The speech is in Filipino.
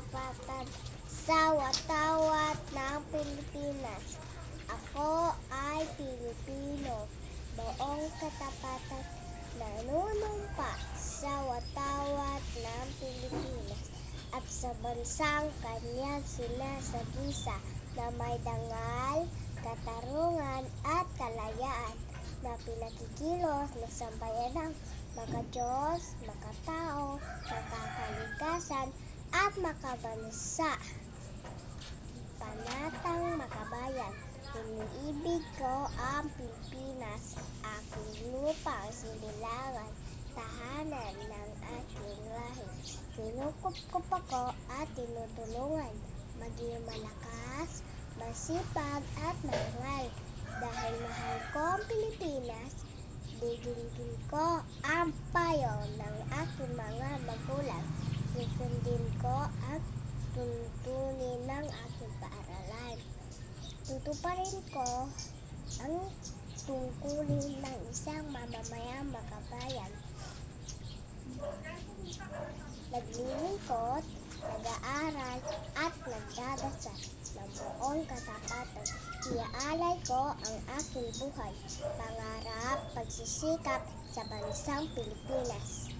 katapatan sa watawat ng Pilipinas. Ako ay Pilipino. Buong katapatan nanunumpa sa watawat ng Pilipinas at sa bansang kanyang sinasagisa na may dangal, katarungan at kalayaan na pinakikilos na sambayanang maka-Diyos, makatao, makakalikasan at makabansa. Panatang makabayan, iniibig ko ang Pilipinas, aking lupa ang sinilangan, tahanan ng aking lahi. Kinukup-kup ako at tinutulungan, maging malakas, masipag at marangal. Dahil mahal ko ang Pilipinas, Digilgil ko ang payo ng aking. Susundin ko ang tuntunin ng aking paaralan. Tutuparin ko ang tungkulin ng isang mamamayang makabayan. Naglilingkod, nag-aaral at nagdadasal ng buong katapatan. Iaalay ko ang aking buhay, pangarap, pagsisikap sa bansang Pilipinas.